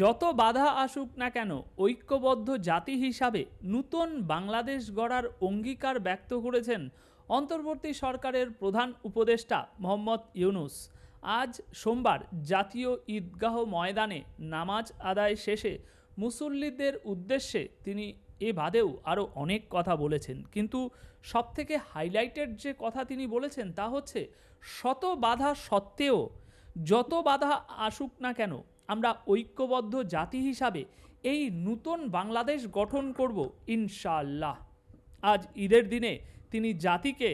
যত বাধা আসুক না কেন, ঐক্যবদ্ধ জাতি হিসাবে নূতন বাংলাদেশ গড়ার অঙ্গীকার ব্যক্ত করেছেন অন্তর্বর্তী সরকারের প্রধান উপদেষ্টা মোহাম্মদ ইউনুস। আজ সোমবার জাতীয় ঈদগাহ ময়দানে নামাজ আদায় শেষে মুসল্লিদের উদ্দেশ্যে তিনি এ বাদেও আরও অনেক কথা বলেছেন। কিন্তু সবথেকে হাইলাইটেড যে কথা তিনি বলেছেন তা হচ্ছে, শত বাধা সত্ত্বেও, যত বাধা আসুক না কেন আমরা ঐক্যবদ্ধ জাতি হিসাবে এই নূতন বাংলাদেশ গঠন করব, ইনশাআল্লাহ। আজ ঈদের দিনে তিনি জাতিকে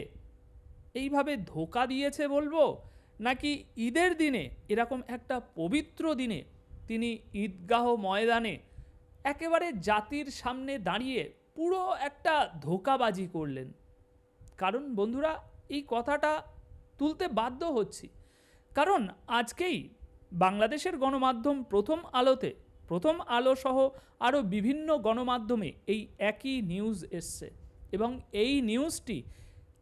এইভাবে ধোকা দিয়েছে বলব, নাকি ঈদের দিনে এরকম একটা পবিত্র দিনে তিনি ঈদগাহ ময়দানে একেবারে জাতির সামনে দাঁড়িয়ে পুরো একটা ধোকাবাজি করলেন। কারণ বন্ধুরা, এই কথাটা তুলতে বাধ্য হচ্ছি। কারণ আজকেই বাংলাদেশের গণমাধ্যম প্রথম আলোতে, প্রথম আলো সহ আরও বিভিন্ন গণমাধ্যমে এই একই নিউজ এসছে। এবং এই নিউজটি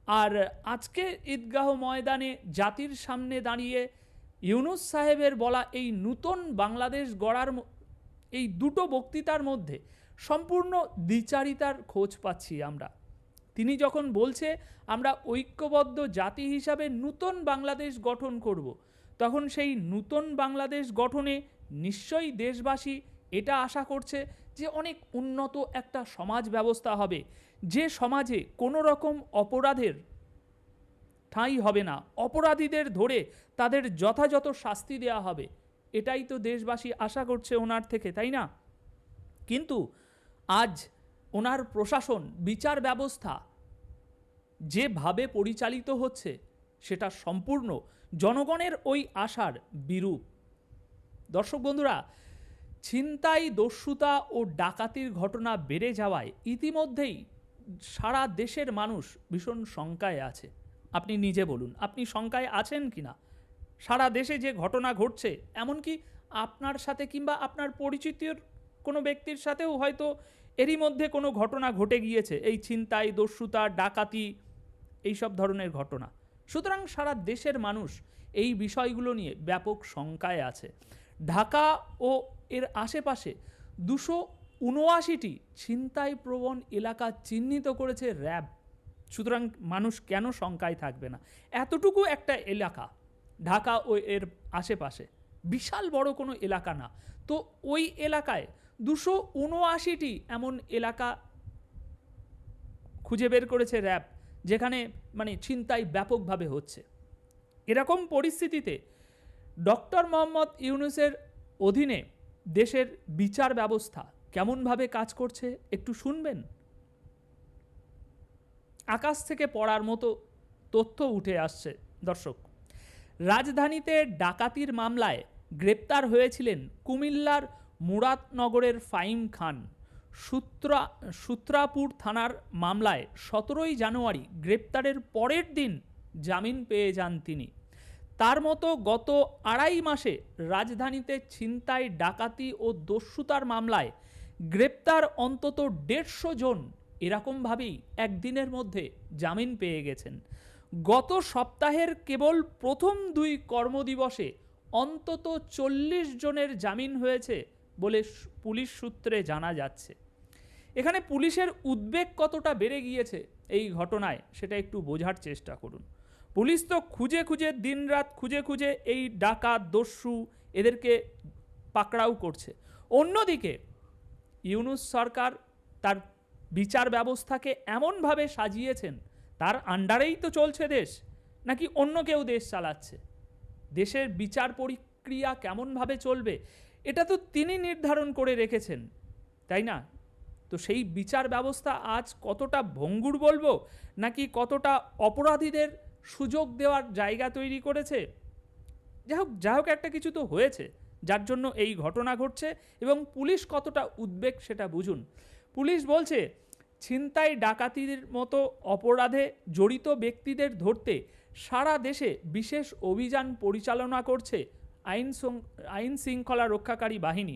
আর আজকে ঈদগাহ ময়দানে জাতির সামনে দাঁড়িয়ে ইউনুস সাহেবের বলা এই নূতন বাংলাদেশ গড়ার এই দুটো বক্তৃতার মধ্যে সম্পূর্ণ দ্বিচারিতার খোঁজ পাচ্ছি আমরা। তিনি যখন বলছে, আমরা ঐক্যবদ্ধ জাতি হিসাবে নূতন বাংলাদেশ গঠন করব তখন সেই নূতন বাংলাদেশ গঠনে নিশ্চয়ই দেশবাসী এটা আশা করছে যে অনেক উন্নত একটা সমাজ ব্যবস্থা হবে। যে সমাজে কোনো রকম অপরাধের ঠাঁই হবে না। অপরাধীদের ধরে তাদের যথাযথ শাস্তি দেওয়া হবে। এটাই তো দেশবাসী আশা করছে ওনার থেকে, তাই না? কিন্তু আজ ওনার প্রশাসন, বিচার ব্যবস্থা যেভাবে পরিচালিত হচ্ছে, সেটা সম্পূর্ণ জনগণের ওই আশার বিরূপ। দর্শক বন্ধুরা, ছিনতাই, দস্যুতা ও ডাকাতির ঘটনা বেড়ে যাওয়ায় ইতিমধ্যেই সারা দেশের মানুষ ভীষণ শঙ্কায় আছে। আপনি নিজে বলুন, আপনি শঙ্কায় আছেন কি না সারা দেশে যে ঘটনা ঘটছে, এমনকি আপনার সাথে কিংবা আপনার পরিচিতির কোনো ব্যক্তির সাথেও হয়তো এরই মধ্যে কোনো ঘটনা ঘটে গিয়েছে। এই ছিনতাই, দস্যুতা, ডাকাতি এই সব ধরনের ঘটনা। সুতরাং সারা দেশের মানুষ এই বিষয়গুলো নিয়ে ব্যাপক শঙ্কায় আছে। ঢাকা ও এর আশেপাশে দুশো উনআশিটি ছিনতাই প্রবণ এলাকা চিহ্নিত করেছে র্যাব। সুতরাং মানুষ কেন শঙ্কায় থাকবে না? এতটুকু একটা এলাকা, ঢাকা ও এর আশেপাশে। বিশাল বড় কোনো এলাকা না। তো ওই এলাকায় দুশো উনআশিটি এমন এলাকা খুঁজে বের করেছে র্যাব। যেখানে মানে ছিনতাই ব্যাপকভাবে হচ্ছে। এরকম পরিস্থিতিতে ডক্টর মোহাম্মদ ইউনুসের অধীনে দেশের বিচার ব্যবস্থা কেমনভাবে কাজ করছে একটু শুনবেন? আকাশ থেকে পড়ার মতো তথ্য উঠে আসছে, দর্শক। রাজধানীতে ডাকাতির মামলায় গ্রেপ্তার হয়েছিলেন কুমিল্লার মুরাদনগরের ফাইম খান। সূত্রা, সূত্রাপুর থানার মামলায় সতেরোই জানুয়ারি গ্রেপ্তারের পরের দিন জামিন পেয়ে যান তিনি। তার মতো গত আড়াই মাসে রাজধানীতে ছিনতাই, ডাকাতি ও দস্যুতার মামলায় গ্রেপ্তার অন্তত দেড়শো জন এরকমভাবেই একদিনের মধ্যে জামিন পেয়ে গেছেন। গত সপ্তাহের কেবল প্রথম দুই কর্মদিবসে অন্তত চল্লিশ জনের জামিন হয়েছে বলে পুলিশ সূত্রে জানা যাচ্ছে। এখানে পুলিশের উদ্বেগ কতটা বেড়ে গিয়েছে এই ঘটনায় সেটা একটু বোঝার চেষ্টা করুন। পুলিশ তো খুঁজে খুঁজে, দিনরাত খুঁজে খুঁজে এই ডাকাত, দস্যু এদেরকে পাকড়াও করছে। অন্যদিকে ইউনুস সরকার তার বিচার ব্যবস্থাকে এমনভাবে সাজিয়েছেন, তার আন্ডারেই তো চলছে দেশ, নাকি অন্য কেউ দেশ চালাচ্ছে? দেশের বিচার প্রক্রিয়া কেমনভাবে চলবে, এটা তো তিনি নির্ধারণ করে রেখেছেন, তাই না? তো সেই বিচার ব্যবস্থা আজ কতটা ভঙ্গুর বলব, নাকি কতটা অপরাধীদের সুযোগ দেওয়ার জায়গা তৈরি করেছে? যাই হোক যাই হোক একটা কিছু তো হয়েছে, যার জন্য এই ঘটনা ঘটছে এবং পুলিশ কতটা উদ্বেগ সেটা বুঝুন। পুলিশ বলছে, ছিনতাই ডাকাতির মতো অপরাধে জড়িত ব্যক্তিদের ধরতে সারা দেশে বিশেষ অভিযান পরিচালনা করছে আইন আইন শৃঙ্খলা রক্ষাকারী বাহিনী,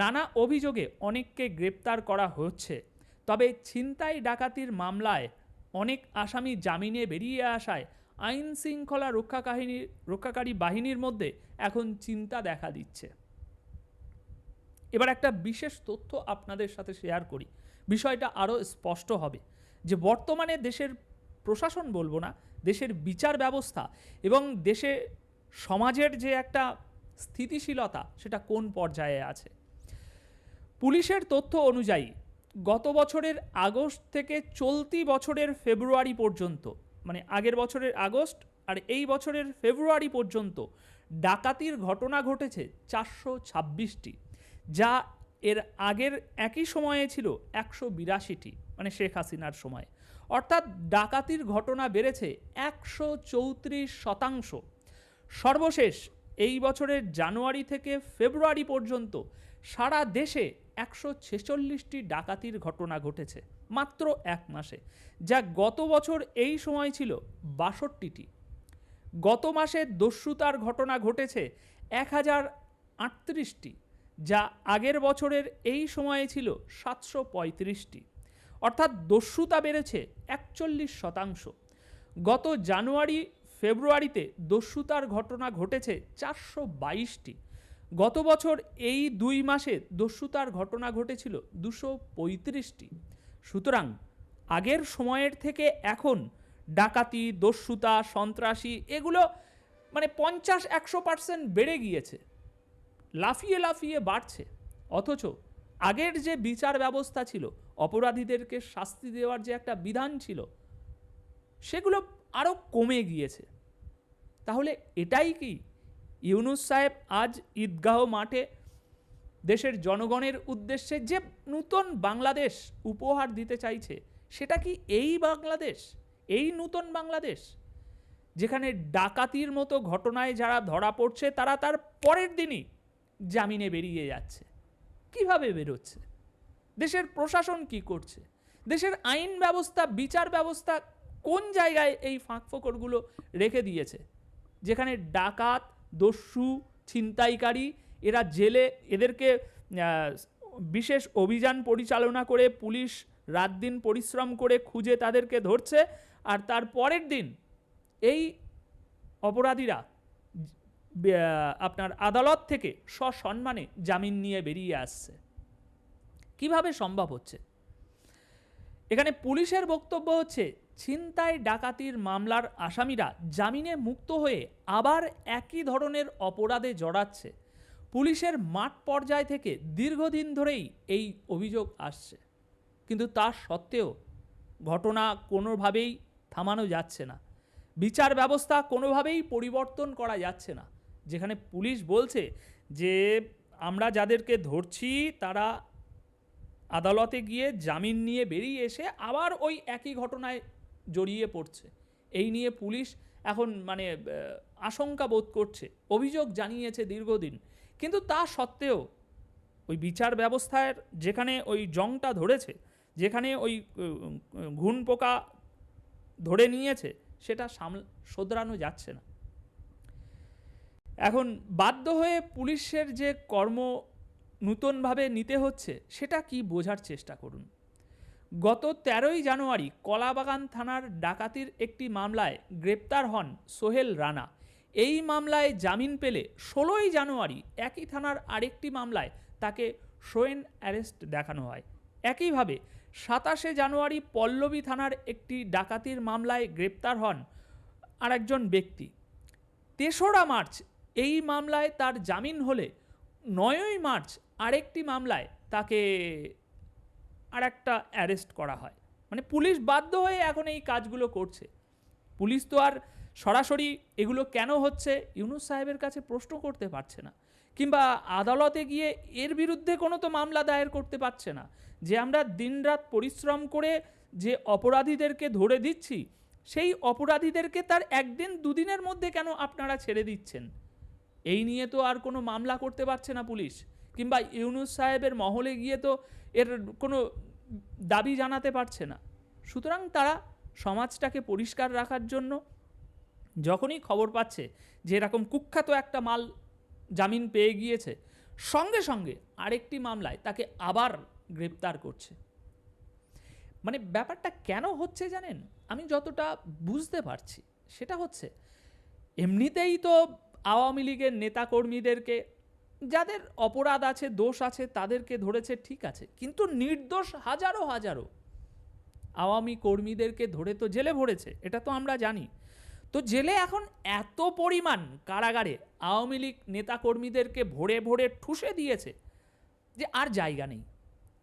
নানা অভিযোগে অনেককে গ্রেপ্তার করা হচ্ছে। তবে ছিনতাই ডাকাতির মামলায় অনেক আসামি জামিনে বেরিয়ে আসায় আইন শৃঙ্খলা রক্ষা কাহিনী রক্ষাকারী বাহিনীর মধ্যে এখন চিন্তা দেখা দিচ্ছে। এবার একটা বিশেষ তথ্য আপনাদের সাথে শেয়ার করি। বিষয়টা আরও স্পষ্ট হবে যে বর্তমানে দেশের প্রশাসন বলব না, দেশের বিচার ব্যবস্থা এবং দেশে সমাজের যে একটা স্থিতিশীলতা, সেটা কোন পর্যায়ে আছে? পুলিশের তথ্য অনুযায়ী, গত বছরের আগস্ট থেকে চলতি বছরের ফেব্রুয়ারি পর্যন্ত মানে আগের বছরের আগস্ট আর এই বছরের ফেব্রুয়ারি পর্যন্ত ডাকাতির ঘটনা ঘটেছে চারশো ছাব্বিশটি, যা এর আগের একই সময়ে ছিল একশো বিরাশিটি মানে শেখ হাসিনার সময়। অর্থাৎ ডাকাতির ঘটনা বেড়েছে একশো চৌত্রিশ শতাংশ। সর্বশেষ, এই বছরের জানুয়ারি থেকে ফেব্রুয়ারি পর্যন্ত সারা দেশে একশো ছেচল্লিশটি ডাকাতির ঘটনা ঘটেছে, মাত্র এক মাসে, যা গত বছর এই সময় ছিল বাষট্টিটি। গত মাসে দস্যুতার ঘটনা ঘটেছে এক হাজার আটত্রিশটি, যা আগের বছরের এই সময়ে ছিল সাতশো পঁয়ত্রিশটি। অর্থাৎ দস্যুতা বেড়েছে একচল্লিশ শতাংশ। গত জানুয়ারি ফেব্রুয়ারিতে দস্যুতার ঘটনা ঘটেছে চারশো বাইশটি। গত বছর এই দুই মাসে দস্যুতার ঘটনা ঘটেছিল দুশো পঁয়ত্রিশটি। সুতরাং আগের সময়ের থেকে এখন ডাকাতি, দস্যুতা, সন্ত্রাসী এগুলো মানে পঞ্চাশ একশো পার্সেন্ট বেড়ে গিয়েছে, লাফিয়ে লাফিয়ে বাড়ছে। অথচ আগের যে বিচার ব্যবস্থা ছিল, অপরাধীদেরকে শাস্তি দেওয়ার যে একটা বিধান ছিল, সেগুলো আরও কমে গিয়েছে। তাহলে এটাই কি? ইউনুস সাহেব আজ ঈদগাহ মাঠে দেশের জনগণের উদ্দেশ্যে যে নূতন বাংলাদেশ উপহার দিতে চাইছে, সেটা কি এই বাংলাদেশ? এই নূতন বাংলাদেশ? যেখানে ডাকাতির মতো ঘটনায় যারা ধরা পড়ছে, তারা তার পরের দিনই জামিনে বেরিয়ে যাচ্ছে। কীভাবে বেরোচ্ছে? দেশের প্রশাসন কি করছে? দেশের আইন ব্যবস্থা, বিচার ব্যবস্থা কোন জায়গায় এই ফাঁকফোকরগুলো রেখে দিয়েছে? যেখানে ডাকাত, দস্যু, ছিনতাইকারী, এরা জেলে, এদেরকে বিশেষ অভিযান পরিচালনা করে, পুলিশ রাত দিন পরিশ্রম করে খুঁজে তাদেরকে ধরছে, আর তার পরের দিন এই অপরাধীরা আপনার আদালত থেকে সসম্মানে জামিন নিয়ে বেরিয়ে আসছে। কীভাবে সম্ভব হচ্ছে? এখানে পুলিশের বক্তব্য হচ্ছে ছিনতাই ডাকাতির মামলার আসামিরা জামিনে মুক্ত হয়ে আবার একই ধরনের অপরাধে জড়াচ্ছে। পুলিশের মাঠ পর্যায় থেকে দীর্ঘদিন ধরেই এই অভিযোগ আসছে। কিন্তু তা সত্ত্বেও ঘটনা কোনোভাবেই থামানো যাচ্ছে না। বিচার ব্যবস্থা কোনোভাবেই পরিবর্তন করা যাচ্ছে না। যেখানে পুলিশ বলছে যে, আমরা যাদেরকে ধরছি, তারা আদালতে গিয়ে জামিন নিয়ে বেরিয়ে এসে আবার ওই একই ঘটনায় জড়িয়ে পড়ছে। এই নিয়ে পুলিশ এখন মানে আশঙ্কা বোধ করছে। অভিযোগ জানিয়েছে দীর্ঘদিন। কিন্তু তা সত্ত্বেও ওই বিচার ব্যবস্থার যেখানে ওই জংটা ধরেছে, যেখানে ওই ঘুণ পোকা ধরে নিয়েছে, সেটা সামল, শোধরানো যাচ্ছে না। এখন বাধ্য হয়ে পুলিশের যে কর্ম নূতনভাবে নিতে হচ্ছে, সেটা কি বোঝার চেষ্টা করুন? গত তেরোই জানুয়ারি কলাবাগান থানার ডাকাতির একটি মামলায় গ্রেপ্তার হন সোহেল রানা। এই মামলায় জামিন পেলে ষোলোই জানুয়ারি একই থানার আরেকটি মামলায় তাকে শোয়েন অ্যারেস্ট দেখানো হয়। একইভাবে সাতাশে জানুয়ারি পল্লবী থানার একটি ডাকাতির মামলায় গ্রেপ্তার হন আরেকজন ব্যক্তি। তেসরা মার্চ এই মামলায় তার জামিন হলে নয়ই মার্চ আরেকটি মামলায় তাকে আরেকটা অ্যারেস্ট করা হয়। মানে পুলিশ বাধ্য হয়ে এখন এই কাজগুলো করছে। পুলিশ তো আর সরাসরি এগুলো কেন হচ্ছে, ইউনুস সাহেবের কাছে প্রশ্ন করতে পারছে না। কিংবা আদালতে গিয়ে এর বিরুদ্ধে কোনো তো মামলা দায়ের করতে পারছে না। যে আমরা দিনরাত পরিশ্রম করে যে অপরাধীদেরকে ধরে দিচ্ছি, সেই অপরাধীদেরকে তার একদিন দুদিনের মধ্যে কেন আপনারা ছেড়ে দিচ্ছেন? এই নিয়ে তো আর কোনো মামলা করতে পারছে না পুলিশ। কিংবা ইউনুস সাহেবের মহলে গিয়ে তো এর কোনো দাবি জানাতে পারছে না। সুতরাং তারা সমাজটাকে পরিষ্কার রাখার জন্য যখনই খবর পাচ্ছে যে এরকম কুখ্যাত একটা মাল জামিন পেয়ে গিয়েছে, সঙ্গে সঙ্গে আরেকটি মামলায় তাকে আবার গ্রেপ্তার করছে। মানে ব্যাপারটা কেন হচ্ছে জানেন? আমি যতটা বুঝতে পারছি, সেটা হচ্ছে এমনিতেই তো আওয়ামী লীগের নেতাকর্মীদেরকে যাদের অপরাধ আছে, দোষ আছে, তাদেরকে ধরেছে ঠিক আছে, কিন্তু নির্দোষ হাজারো হাজারো। আওয়ামী কর্মীদেরকে ধরে তো জেলে ভরেছে, এটা তো আমরা জানি। তো জেলে এখন এত পরিমাণ কারাগারে আওয়ামী লীগ নেতাকর্মীদেরকে ভরে ভরে ঠুসে দিয়েছে যে আর জায়গা নেই।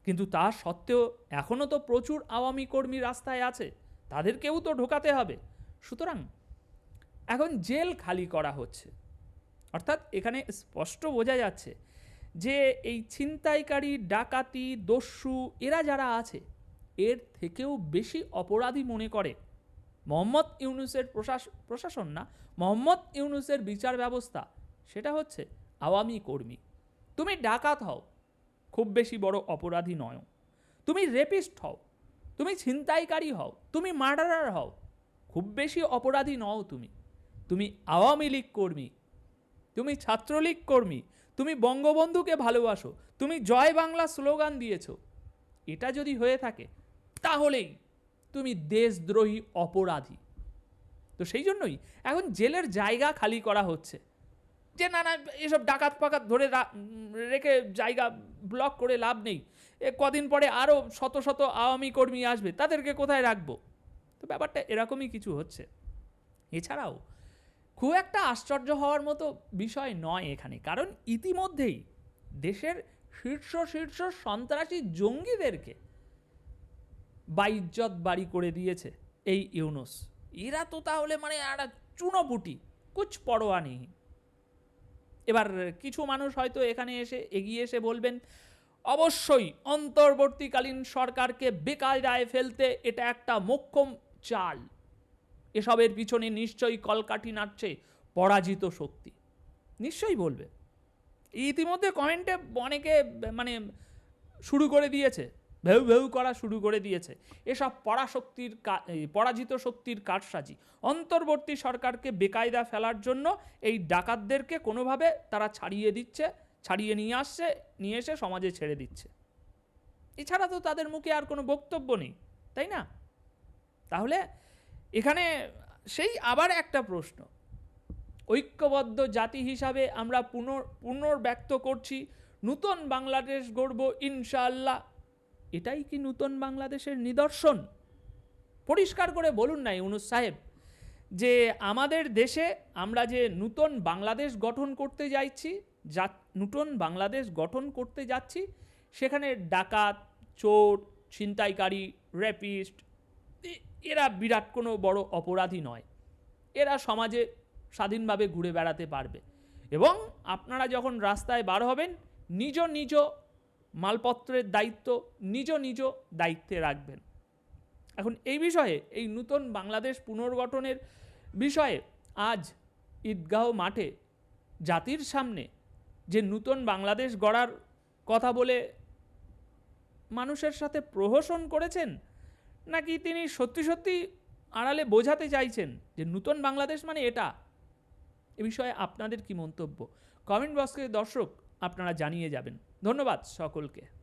কিন্তু তা সত্ত্বেও এখনও তো প্রচুর আওয়ামী কর্মী রাস্তায় আছে, তাদেরকেও তো ঢোকাতে হবে। সুতরাং এখন জেল খালি করা হচ্ছে। অর্থাৎ এখানে স্পষ্ট বোঝা যাচ্ছে যে এই ছিনতাইকারী, ডাকাতি, দস্যু এরা যারা আছে, এর থেকেও বেশি অপরাধী মনে করে। মোহাম্মদ ইউনুসের প্রশাস, প্রশাসন না, মোহাম্মদ ইউনুসের বিচার ব্যবস্থা, সেটা হচ্ছে আওয়ামী কর্মী। তুমি ডাকাত হও, খুব বেশি বড় অপরাধী নয়। তুমি রেপিস্ট হও, তুমি ছিনতাইকারী হও, তুমি মার্ডারার হও, খুব বেশি অপরাধী নও তুমি। তুমি আওয়ামী লীগ কর্মী তুমি ছাত্রলীগ কর্মী, তুমি বঙ্গবন্ধুকে ভালোবাসো, তুমি জয় বাংলা স্লোগান দিয়েছ। এটা যদি হয়ে থাকে, তাহলেই তুমি দেশদ্রোহী অপরাধী। তো সেই জন্যই এখন জেলের জায়গা খালি করা হচ্ছে। যে না না, এসব ডাকাত পাকাত ধরে রেখে জায়গা ব্লক করে লাভ নেই। এ কদিন পরে আরও শত শত আওয়ামী কর্মী আসবে, তাদেরকে কোথায় রাখব? তো ব্যাপারটা এরকমই কিছু হচ্ছে। এছাড়াও খুব একটা আশ্চর্য হওয়ার মতো বিষয় নয় এখানে। কারণ ইতিমধ্যেই দেশের শীর্ষ শীর্ষ সন্ত্রাসী জঙ্গিদেরকে বাইজ্জত বাড়ি করে দিয়েছে এই ইউনুস। এরা তো তাহলে মানে একটা চুনোপুটি কুচ পরোয়া নেই। এবার কিছু মানুষ হয়তো এখানে এসে এগিয়ে এসে বলবেন, অবশ্যই অন্তর্বর্তীকালীন সরকারকে বেকায়দায় ফেলতে এটা একটা মোক্ষম চাল। এসবের পিছনে নিশ্চয়ই কলকাঠি নাড়ছে পরাজিত শক্তি। নিশ্চয়ই বলবে। ইতিমধ্যে কমেন্টে অনেকে মানে শুরু করে দিয়েছে, ভেউ ভেউ করা শুরু করে দিয়েছে। এসব পরাশক্তির পরাজিত শক্তির কারসাজি। অন্তর্বর্তী সরকারকে বেকায়দা ফেলার জন্য এই ডাকাতদেরকে কোনোভাবে তারা ছাড়িয়ে দিচ্ছে, ছাড়িয়ে নিয়ে আসছে, নিয়ে এসে সমাজে ছেড়ে দিচ্ছে। এছাড়া তো তাদের মুখে আর কোনো বক্তব্য নেই, তাই না? তাহলে এখানে সেই আবার একটা প্রশ্ন। ঐক্যবদ্ধ জাতি হিসাবে আমরা পুনর, পুনর্ব্যক্ত করছি, নূতন বাংলাদেশ গড়ব ইনশাআল্লাহ। এটাই কি নূতন বাংলাদেশের নিদর্শন? পরিষ্কার করে বলুন না ইউনুস সাহেব, যে আমাদের দেশে আমরা যে নূতন বাংলাদেশ গঠন করতে যাচ্ছি, যা, নূতন বাংলাদেশ গঠন করতে যাচ্ছি, সেখানে ডাকাত, চোর, ছিনতাইকারী র্যাপিস্ট এ- এরা বিরাট কোনো বড় অপরাধী নয়। এরা সমাজে স্বাধীনভাবে ঘুরে বেড়াতে পারবে এবং আপনারা যখন রাস্তায় বার হবেন, নিজ নিজ মালপত্রের দায়িত্ব নিজ নিজ দায়িত্বে রাখবেন। এখন এই বিষয়ে, এই নূতন বাংলাদেশ পুনর্গঠনের বিষয়ে আজ ঈদগাহ মাঠে জাতির সামনে যে নূতন বাংলাদেশ গড়ার কথা বলে মানুষের সাথে প্রহসন করেছেন নাকি তিনি সত্যি সত্যি আড়ালে বোঝাতে চাইছেন যে নূতন বাংলাদেশ মানে এটা? এ বিষয়ে আপনাদের কি মন্তব্য? কমেন্ট বক্সে দর্শক আপনারা জানিয়ে যাবেন। ধন্যবাদ সকলকে।